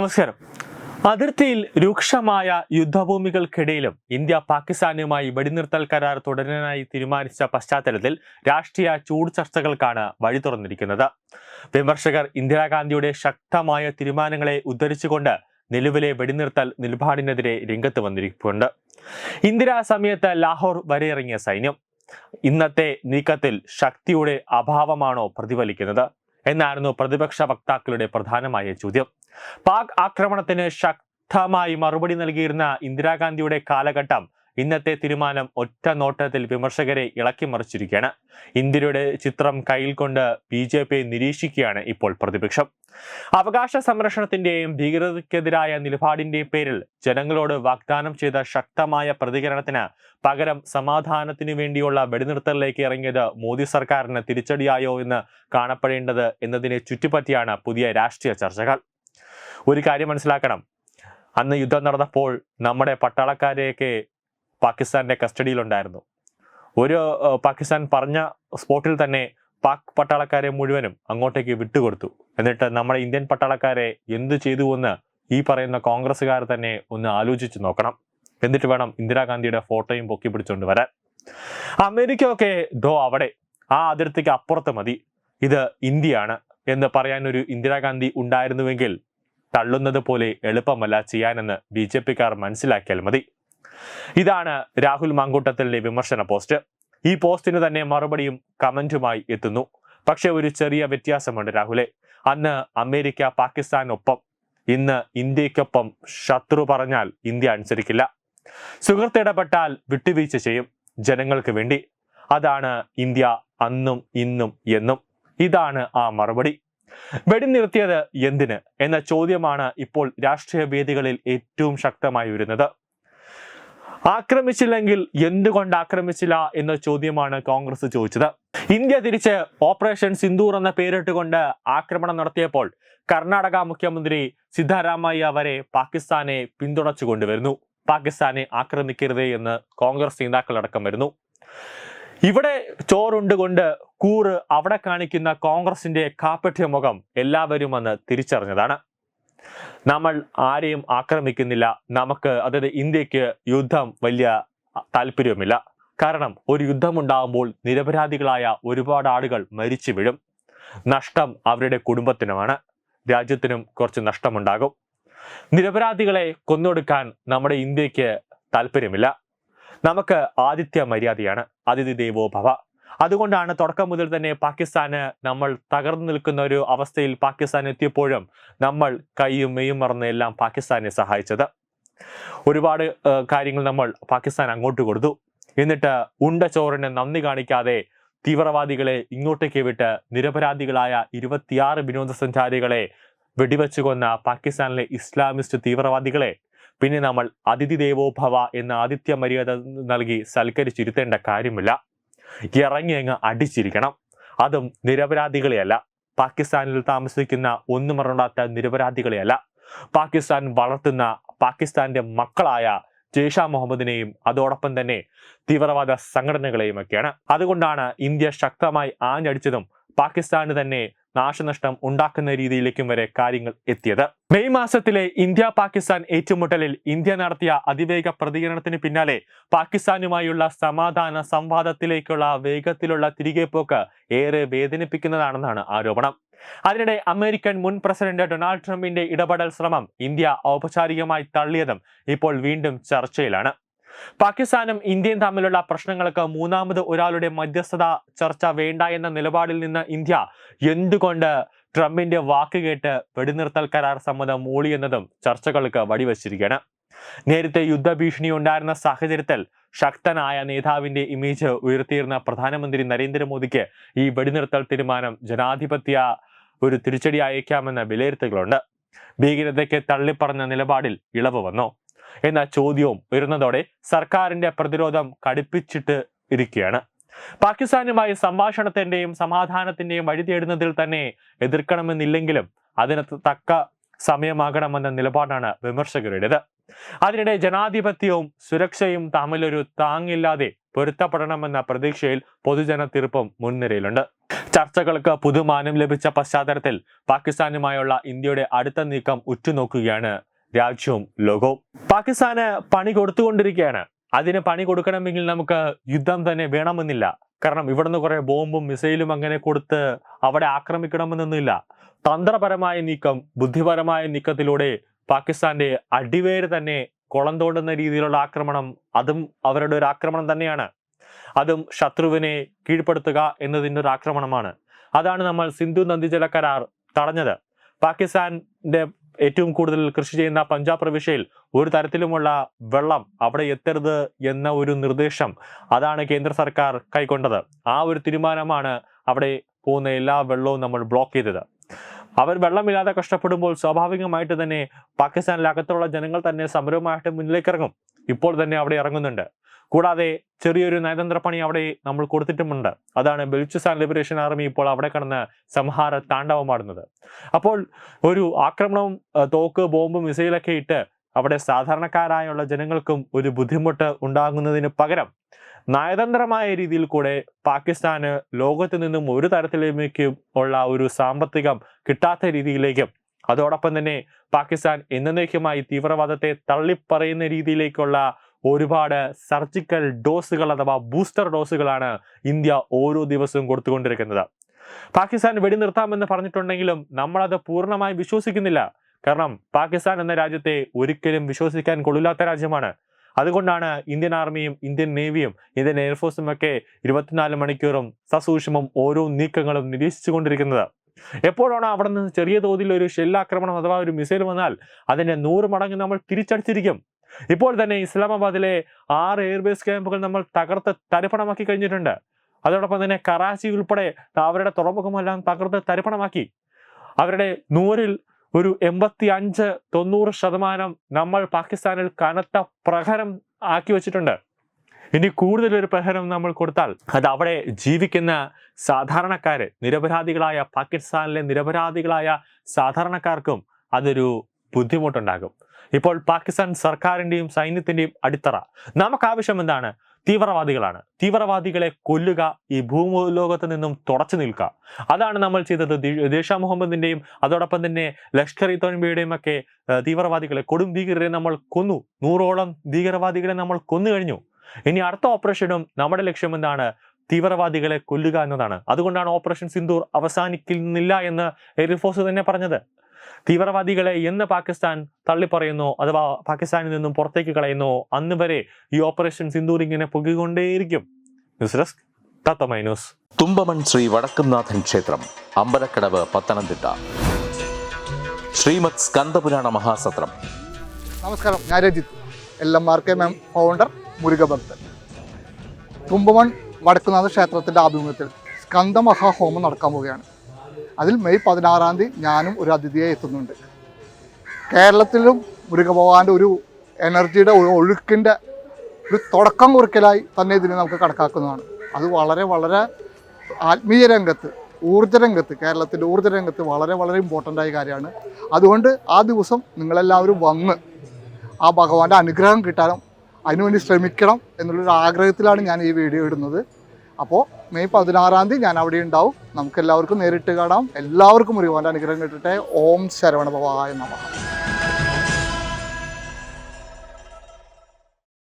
നമസ്കാരം. അതിർത്തിയിൽ രൂക്ഷമായ യുദ്ധഭൂമികൾക്കിടയിലും ഇന്ത്യ പാകിസ്ഥാനുമായി വെടിനിർത്തൽ കരാർ തുടരാനായി തീരുമാനിച്ച പശ്ചാത്തലത്തിൽ രാഷ്ട്രീയ ചൂട് ചർച്ചകൾക്കാണ് വഴി തുറന്നിരിക്കുന്നത്. വിമർശകർ ഇന്ദിരാഗാന്ധിയുടെ ശക്തമായ തീരുമാനങ്ങളെ ഉദ്ധരിച്ചുകൊണ്ട് നിലവിലെ വെടിനിർത്തൽ നിലപാടിനെതിരെ രംഗത്ത് വന്നിരിക്കുന്നുണ്ട് ഇന്ദിരാ സമയത്ത് ലാഹോർ വരെ ഇറങ്ങിയ സൈന്യം. ഇന്നത്തെ നീക്കത്തിൽ ശക്തിയുടെ അഭാവമാണോ പ്രതിഫലിക്കുന്നത്? എന്നായിരുന്നു പ്രതിപക്ഷ വക്താക്കളുടെ പ്രധാനമായ ചോദ്യം. പാക് ആക്രമണത്തിന് ശക്തമായി മറുപടി നൽകിയിരുന്ന ഇന്ദിരാഗാന്ധിയുടെ കാലഘട്ടം ഇന്നത്തെ തീരുമാനം ഒറ്റ നോട്ടത്തിൽ വിമർശകരെ ഇളക്കി മറിച്ചിരിക്കുകയാണ്. ഇന്ത്യയുടെ ചിത്രം കയ്യിൽ കൊണ്ട് ബി ജെ പി നിരീക്ഷിക്കുകയാണ് ഇപ്പോൾ പ്രതിപക്ഷം. അവകാശ സംരക്ഷണത്തിന്റെയും ഭീകരതയ്ക്കെതിരായ നിലപാടിന്റെയും പേരിൽ ജനങ്ങളോട് വാഗ്ദാനം ചെയ്ത ശക്തമായ പ്രതികരണത്തിന് പകരം സമാധാനത്തിനു വേണ്ടിയുള്ള വെടിനിർത്തലിലേക്ക് ഇറങ്ങിയത് മോദി സർക്കാരിന് തിരിച്ചടിയായോ എന്ന് കാണപ്പെടേണ്ടത് എന്നതിനെ ചുറ്റിപ്പറ്റിയാണ് പുതിയ രാഷ്ട്രീയ ചർച്ചകൾ. ഒരു കാര്യം മനസ്സിലാക്കണം. അന്ന് യുദ്ധം നടന്നപ്പോൾ നമ്മുടെ പട്ടാളക്കാരെയൊക്കെ പാകിസ്ഥാന്റെ കസ്റ്റഡിയിലുണ്ടായിരുന്നു. ഒരു പാകിസ്ഥാൻ പറഞ്ഞ സ്പോട്ടിൽ തന്നെ പാക് പട്ടാളക്കാരെ മുഴുവനും അങ്ങോട്ടേക്ക് വിട്ടുകൊടുത്തു. എന്നിട്ട് നമ്മുടെ ഇന്ത്യൻ പട്ടാളക്കാരെ എന്ത് ചെയ്തു എന്ന് ഈ പറയുന്ന കോൺഗ്രസ്സുകാർ തന്നെ ഒന്ന് ആലോചിച്ച് നോക്കണം. എന്നിട്ട് വേണം ഇന്ദിരാഗാന്ധിയുടെ ഫോട്ടോയും പൊക്കി പിടിച്ചുകൊണ്ട് വരാൻ. അമേരിക്ക ഒക്കെ ദോ അവിടെ ആ അതിർത്തിക്ക് അപ്പുറത്ത് മതി. ഇത് ഇന്ത്യയാണ് എന്ന് പറയാൻ ഒരു ഇന്ദിരാഗാന്ധി ഉണ്ടായിരുന്നുവെങ്കിൽ തള്ളുന്നത് പോലെ എളുപ്പമല്ല ചെയ്യാനെന്ന് ബി ജെ പിക്കാർ മനസ്സിലാക്കിയാൽ മതി. ഇതാണ് രാഹുൽ മങ്കൂട്ടത്തിലെ വിമർശന പോസ്റ്റ്. ഈ പോസ്റ്റിന് തന്നെ മറുപടിയും കമന്റുമായി എത്തുന്നു. പക്ഷെ ഒരു ചെറിയ വ്യത്യാസമുണ്ട് രാഹുലെ. അന്ന് അമേരിക്ക പാകിസ്ഥാനൊപ്പം ഇന്ന് ഇന്ത്യക്കൊപ്പം ശത്രു പറഞ്ഞാൽ ഇന്ത്യ അനുസരിക്കില്ല. സുഹൃത്ത് ഇടപെട്ടാൽ വിട്ടുവീഴ്ച ചെയ്യും ജനങ്ങൾക്ക് വേണ്ടി. അതാണ് ഇന്ത്യ അന്നും ഇന്നും എന്നും. ഇതാണ് ആ മറുപടി. വെടി നിർത്തിയത് എന്തിന്? എന്ന ചോദ്യമാണ് ഇപ്പോൾ രാഷ്ട്രീയ വേദികളിൽ ഏറ്റവും ശക്തമായി വരുന്നത് ആക്രമിച്ചില്ലെങ്കിൽ എന്തുകൊണ്ട് ആക്രമിച്ചില്ല എന്ന ചോദ്യമാണ് കോൺഗ്രസ് ചോദിച്ചത്. ഇന്ത്യ തിരിച്ച് ഓപ്പറേഷൻ സിന്ദൂർ എന്ന പേരിട്ടുകൊണ്ട് ആക്രമണം നടത്തിയപ്പോൾ കർണാടക മുഖ്യമന്ത്രി സിദ്ധാരാമയ്യ വരെ പാകിസ്ഥാനെ പിന്തുണച്ചു കൊണ്ടുവരുന്നു പാകിസ്ഥാനെ ആക്രമിക്കരുതേ എന്ന് കോൺഗ്രസ് നേതാക്കളടക്കം വരുന്നു. ഇവിടെ ചോറുണ്ട് കൊണ്ട് കൂറ് അവിടെ കാണിക്കുന്ന കോൺഗ്രസിന്റെ കാപ്പറ്റ്യ മുഖം എല്ലാവരും അന്ന് തിരിച്ചറിഞ്ഞതാണ്. നമ്മൾ ആരെയും ആക്രമിക്കുന്നില്ല. നമുക്ക് അതായത് ഇന്ത്യയ്ക്ക് യുദ്ധം വലിയ താല്പര്യവുമില്ല. കാരണം ഒരു യുദ്ധമുണ്ടാകുമ്പോൾ നിരപരാധികളായ ഒരുപാട് ആളുകൾ മരിച്ചു വീഴും. നഷ്ടം അവരുടെ കുടുംബത്തിനുമാണ്. രാജ്യത്തിനും കുറച്ച് നഷ്ടമുണ്ടാകും. നിരപരാധികളെ കൊന്നൊടുക്കാൻ നമ്മുടെ ഇന്ത്യയ്ക്ക് താല്പര്യമില്ല. നമുക്ക് ആദിത്യ മര്യാദയാണ്. അതിഥി ദേവോ ഭവ. അതുകൊണ്ടാണ് തുടക്കം മുതൽ തന്നെ പാകിസ്ഥാന് നമ്മൾ തകർന്നു നിൽക്കുന്ന ഒരു അവസ്ഥയിൽ പാകിസ്ഥാൻ എത്തിയപ്പോഴും നമ്മൾ കൈയും മെയ്യും മറന്ന് എല്ലാം പാകിസ്ഥാനെ സഹായിച്ചത്. ഒരുപാട് കാര്യങ്ങൾ നമ്മൾ പാകിസ്ഥാൻ അങ്ങോട്ട് കൊടുത്തു. എന്നിട്ട് ഉണ്ട ചോറിന് നന്ദി കാണിക്കാതെ തീവ്രവാദികളെ ഇങ്ങോട്ടേക്ക് വിട്ട് നിരപരാധികളായ ഇരുപത്തിയാറ് വിനോദസഞ്ചാരികളെ വെടിവെച്ചു കൊന്ന പാകിസ്ഥാനിലെ ഇസ്ലാമിസ്റ്റ് തീവ്രവാദികളെ പിന്നെ നമ്മൾ അതിഥി ദേവോഭവ എന്ന ആതിഥ്യ മര്യാദ നൽകി സൽക്കരിച്ചിരുത്തേണ്ട കാര്യമില്ല. ഇറങ്ങി അങ്ങ് അടിച്ചിരിക്കണം. അതും നിരപരാധികളെയല്ല. പാകിസ്ഥാനിൽ താമസിക്കുന്ന ഒന്നും മറണ്ടാത്ത നിരപരാധികളെയല്ല. പാകിസ്ഥാൻ വളർത്തുന്ന പാകിസ്ഥാന്റെ മക്കളായ ജെയ്ഷ മുഹമ്മദിനെയും അതോടൊപ്പം തന്നെ തീവ്രവാദ സംഘടനകളെയും ഒക്കെയാണ് അതുകൊണ്ടാണ് ഇന്ത്യ ശക്തമായി ആഞ്ഞടിച്ചതും പാകിസ്ഥാന് തന്നെ നാശനഷ്ടം ഉണ്ടാക്കുന്ന രീതിയിലേക്കും വരെ കാര്യങ്ങൾ എത്തിയത്. മെയ് മാസത്തിലെ ഇന്ത്യ പാകിസ്ഥാൻ ഏറ്റുമുട്ടലിൽ ഇന്ത്യ നടത്തിയ അതിവേഗ പ്രതികരണത്തിന് പിന്നാലെ പാകിസ്ഥാനുമായുള്ള സമാധാന സംവാദത്തിലേക്കുള്ള വേഗത്തിലുള്ള തിരികെ പോക്ക് ഏറെ വേദനിപ്പിക്കുന്നതാണെന്നാണ് ആരോപണം. അതിനിടെ അമേരിക്കൻ മുൻ പ്രസിഡന്റ് ഡൊണാൾഡ് ട്രംപിന്റെ ഇടപെടൽ ശ്രമം ഇന്ത്യ ഔപചാരികമായി തള്ളിയതും ഇപ്പോൾ വീണ്ടും ചർച്ചയിലാണ്. പാകിസ്ഥാനും ഇന്ത്യയും തമ്മിലുള്ള പ്രശ്നങ്ങൾക്ക് മൂന്നാമത് ഒരാളുടെ മധ്യസ്ഥത ചർച്ച വേണ്ട എന്ന നിലപാടിൽ നിന്ന് ഇന്ത്യ എന്തുകൊണ്ട് ട്രംപിന്റെ വാക്ക് കേട്ട് വെടിനിർത്തൽ കരാർ സമ്മതം മൂളിയെന്നതും ചർച്ചകൾക്ക് വടിവച്ചിരിക്കുകയാണ് നേരത്തെ യുദ്ധഭീഷണി ഉണ്ടായിരുന്ന സാഹചര്യത്തിൽ ശക്തനായ നേതാവിന്റെ ഇമേജ് ഉയർത്തിയിരുന്ന പ്രധാനമന്ത്രി നരേന്ദ്രമോദിക്ക് ഈ വെടിനിർത്തൽ തീരുമാനം ജനാധിപത്യ ഒരു തിരിച്ചടി അയക്കാമെന്ന വിലയിരുത്തലുകളുണ്ട്. ഭീകരതയ്ക്ക് തള്ളിപ്പറഞ്ഞ നിലപാടിൽ ഇളവ് വന്നു. എന്ന ചോദ്യവും ഉയർന്നതോടെ സർക്കാരിന്റെ പ്രതിരോധം കടുപ്പിച്ചിട്ട് ഇരിക്കുകയാണ്. പാകിസ്ഥാനുമായി സംഭാഷണത്തിന്റെയും സമാധാനത്തിന്റെയും വഴി തേടുന്നതിൽ തന്നെ എതിർക്കണമെന്നില്ലെങ്കിലും അതിന് തക്ക സമയമാകണമെന്ന നിലപാടാണ് വിമർശകരുടേത്. അതിനിടെ ജനാധിപത്യവും സുരക്ഷയും തമ്മിലൊരു താങ്ങില്ലാതെ പൊരുത്തപ്പെടണമെന്ന പ്രതീക്ഷയിൽ പൊതുജന തീർപ്പും മുൻനിരയിലുണ്ട്. ചർച്ചകൾക്ക് പുതുമാനം ലഭിച്ച പശ്ചാത്തലത്തിൽ പാകിസ്ഥാനുമായുള്ള ഇന്ത്യയുടെ അടുത്ത നീക്കം ഉറ്റുനോക്കുകയാണ് രാജ്യവും ലോകവും. പാകിസ്ഥാന് പണി കൊടുത്തുകൊണ്ടിരിക്കുകയാണ്. അതിന് പണി കൊടുക്കണമെങ്കിൽ നമുക്ക് യുദ്ധം തന്നെ വേണമെന്നില്ല. കാരണം ഇവിടുന്ന് കുറേ ബോംബും മിസൈലും അങ്ങനെ കൊടുത്ത് അവിടെ ആക്രമിക്കണമെന്നൊന്നുമില്ല. തന്ത്രപരമായ നീക്കം ബുദ്ധിപരമായ നീക്കത്തിലൂടെ പാകിസ്ഥാന്റെ അടിവേര് തന്നെ കുളം തോണ്ടുന്ന രീതിയിലുള്ള ആക്രമണം അതും അവരുടെ ഒരു ആക്രമണം തന്നെയാണ്. അതും ശത്രുവിനെ കീഴ്പ്പെടുത്തുക എന്നതിന്റെ ഒരു ആക്രമണമാണ്. അതാണ് നമ്മൾ സിന്ധു നദീജല കരാർ തടഞ്ഞത്. പാകിസ്ഥാന്റെ ഏറ്റവും കൂടുതൽ കൃഷി ചെയ്യുന്ന പഞ്ചാബ് പ്രവിശ്യയിൽ ഒരു തരത്തിലുമുള്ള വെള്ളം അവിടെ എത്തരുത് എന്ന ഒരു നിർദ്ദേശം അതാണ് കേന്ദ്ര സർക്കാർ കൈക്കൊണ്ടത്. ആ ഒരു തീരുമാനമാണ് അവിടെ പോകുന്ന എല്ലാ വെള്ളവും നമ്മൾ ബ്ലോക്ക് ചെയ്തത്. അവർ വെള്ളമില്ലാതെ കഷ്ടപ്പെടുമ്പോൾ സ്വാഭാവികമായിട്ട് തന്നെ പാകിസ്ഥാനിലെ അകത്തുള്ള ജനങ്ങൾ തന്നെ സമരവുമായിട്ട് മുന്നിലേക്ക് ഇറങ്ങും ഇപ്പോൾ തന്നെ അവിടെ ഇറങ്ങുന്നുണ്ട്. കൂടാതെ ചെറിയൊരു നയതന്ത്ര പണി അവിടെ നമ്മൾ കൊടുത്തിട്ടുമുണ്ട്. അതാണ് ബെലുചിസ്ഥാൻ ലിബറേഷൻ ആർമി ഇപ്പോൾ അവിടെ കിടന്ന് സംഹാര താണ്ഡവമാടുന്നത് അപ്പോൾ ഒരു ആക്രമണവും തോക്ക് ബോംബ് മിസൈലൊക്കെ ഇട്ട് അവിടെ സാധാരണക്കാരായുള്ള ജനങ്ങൾക്കും ഒരു ബുദ്ധിമുട്ട് ഉണ്ടാകുന്നതിന് പകരം നയതന്ത്രമായ രീതിയിൽ കൂടെ പാകിസ്ഥാന് ലോകത്ത് നിന്നും ഒരു തരത്തിലേക്കും ഉള്ള ഒരു സാമ്പത്തികം കിട്ടാത്ത രീതിയിലേക്കും അതോടൊപ്പം തന്നെ പാകിസ്ഥാൻ എന്നേക്കുമായി തീവ്രവാദത്തെ തള്ളിപ്പറയുന്ന രീതിയിലേക്കുള്ള ഒരുപാട് സർജിക്കൽ ഡോസുകൾ അഥവാ ബൂസ്റ്റർ ഡോസുകളാണ് ഇന്ത്യ ഓരോ ദിവസവും കൊടുത്തുകൊണ്ടിരിക്കുന്നത്. പാകിസ്ഥാൻ വെടിനിർത്താമെന്ന് പറഞ്ഞിട്ടുണ്ടെങ്കിലും നമ്മളത് പൂർണമായി വിശ്വസിക്കുന്നില്ല. കാരണം പാകിസ്ഥാൻ എന്ന രാജ്യത്തെ ഒരിക്കലും വിശ്വസിക്കാൻ കൊള്ളില്ലാത്ത രാജ്യമാണ്. അതുകൊണ്ടാണ് ഇന്ത്യൻ ആർമിയും ഇന്ത്യൻ നേവിയും ഇന്ത്യൻ എയർഫോഴ്സും ഒക്കെ ഇരുപത്തിനാല് മണിക്കൂറും സസൂക്ഷ്മം ഓരോ നീക്കങ്ങളും നിരീക്ഷിച്ചുകൊണ്ടിരിക്കുന്നത്. എപ്പോഴാണ് അവിടെ നിന്ന് ചെറിയ തോതിൽ ഒരു ഷെല്ലാക്രമണം അഥവാ ഒരു മിസൈൽ വന്നാൽ അതിനെ നൂറ് മടങ്ങ് നമ്മൾ തിരിച്ചടിച്ചിരിക്കും. ഇപ്പോൾ തന്നെ ഇസ്ലാമാബാദിലെ ആറ് എയർബേസ് ക്യാമ്പുകൾ നമ്മൾ തകർത്ത് തരിപ്പണമാക്കി കഴിഞ്ഞിട്ടുണ്ട്. അതോടൊപ്പം തന്നെ കറാച്ചി ഉൾപ്പെടെ അവരുടെ തുറമുഖമെല്ലാം തകർത്ത് തരിപ്പണമാക്കി. അവരുടെ നൂറിൽ ഒരു എൺപത്തി അഞ്ച് തൊണ്ണൂറ് ശതമാനം നമ്മൾ പാകിസ്ഥാനിൽ കനത്ത പ്രഹരം ആക്കി വെച്ചിട്ടുണ്ട്. ഇനി കൂടുതൽ ഒരു പ്രഹരം നമ്മൾ കൊടുത്താൽ അത് അവിടെ ജീവിക്കുന്ന സാധാരണക്കാര് നിരപരാധികളായ പാകിസ്ഥാനിലെ നിരപരാധികളായ സാധാരണക്കാർക്കും അതൊരു ബുദ്ധിമുട്ടുണ്ടാകും. ഇപ്പോൾ പാകിസ്ഥാൻ സർക്കാരിന്റെയും സൈന്യത്തിന്റെയും അടിത്തറ. നമുക്ക് ആവശ്യം എന്താണ്? തീവ്രവാദികളാണ്. തീവ്രവാദികളെ കൊല്ലുക ഈ ഭൂലോകത്ത് നിന്നും തുടച്ചു നിൽക്കുക. അതാണ് നമ്മൾ ചെയ്തത്. ദേഷ ദേശ മുഹമ്മദിന്റെയും അതോടൊപ്പം തന്നെ ലഷ്കർ ഇ തോൻബയുടെയും ഒക്കെ തീവ്രവാദികളെ കൊടും ഭീകരരെ നമ്മൾ കൊന്നു. നൂറോളം ഭീകരവാദികളെ നമ്മൾ കൊന്നു കഴിഞ്ഞു. ഇനി അടുത്ത ഓപ്പറേഷനും നമ്മുടെ ലക്ഷ്യം എന്താണ്? തീവ്രവാദികളെ കൊല്ലുക എന്നതാണ്. അതുകൊണ്ടാണ് ഓപ്പറേഷൻ സിന്ദൂർ അവസാനിക്കുന്നില്ല എന്ന് എയർഫോഴ്സ് തന്നെ പറഞ്ഞത്. തീവ്രവാദികളെ എന്ന് പാകിസ്ഥാൻ തള്ളിപ്പറയുന്നു അഥവാ പാകിസ്ഥാനിൽ നിന്നും പുറത്തേക്ക് കളയുന്നു അന്ന് വരെ ഈ ഓപ്പറേഷൻ സിന്ദൂർ ഇങ്ങനെ പൊക്കിക്കൊണ്ടേയിരിക്കും news desk Thathamai news. Thumpamon Sree Vadakkumnathan ക്ഷേത്രം അമ്പലക്കടവ് പത്തനംതിട്ട. ശ്രീമത് സ്കന്ദപുരാണ മഹാസത്രം. നമസ്കാരം ഞാൻ Rajith L M R K M founder മുരുകഭക്തൻ Thumpamon Vadakkunatha ക്ഷേത്രത്തിന്റെ ആഭിമുഖ്യത്തിൽ സ്കന്ദ മഹാഹോമം നടക്കാൻ പോവുകയാണ്. അതിൽ മെയ് പതിനാറാം തീയതി ഞാനും ഒരു അതിഥിയായി എത്തുന്നുണ്ട്. കേരളത്തിലും മുരുകഭഗവാന്റെ ഒരു എനർജിയുടെ ഒഴുക്കിന്റെ ഒരു തുടക്കം കുറിക്കലായി തന്നെ ഇതിനെ നമുക്ക് കണക്കാക്കുന്നതാണ്. അത് വളരെ വളരെ ആത്മീയ രംഗത്ത് ഊർജരംഗത്ത് കേരളത്തിന്റെ ഊർജ രംഗത്ത് വളരെ വളരെ ഇമ്പോർട്ടന്റ് ആയ കാര്യമാണ്. അതുകൊണ്ട് ആ ദിവസം നിങ്ങളെല്ലാവരും വന്ന് ആ ഭഗവാന്റെ അനുഗ്രഹം കിട്ടാനും അതിനുവേണ്ടി ശ്രമിക്കണം എന്നുള്ളൊരു ആഗ്രഹത്തിലാണ് ഞാൻ ഈ വീഡിയോ ഇടുന്നത്. അപ്പോൾ മെയ് പതിനാറാം തീയതി ഞാൻ അവിടെ ഉണ്ടാവും. നമുക്ക് എല്ലാവർക്കും നേരിട്ട് കാണാം. എല്ലാവർക്കും മുരുകന്റെ അനുഗ്രഹം കിട്ടട്ടെ. ഓം ശരവണ ഭവായ നമഃ.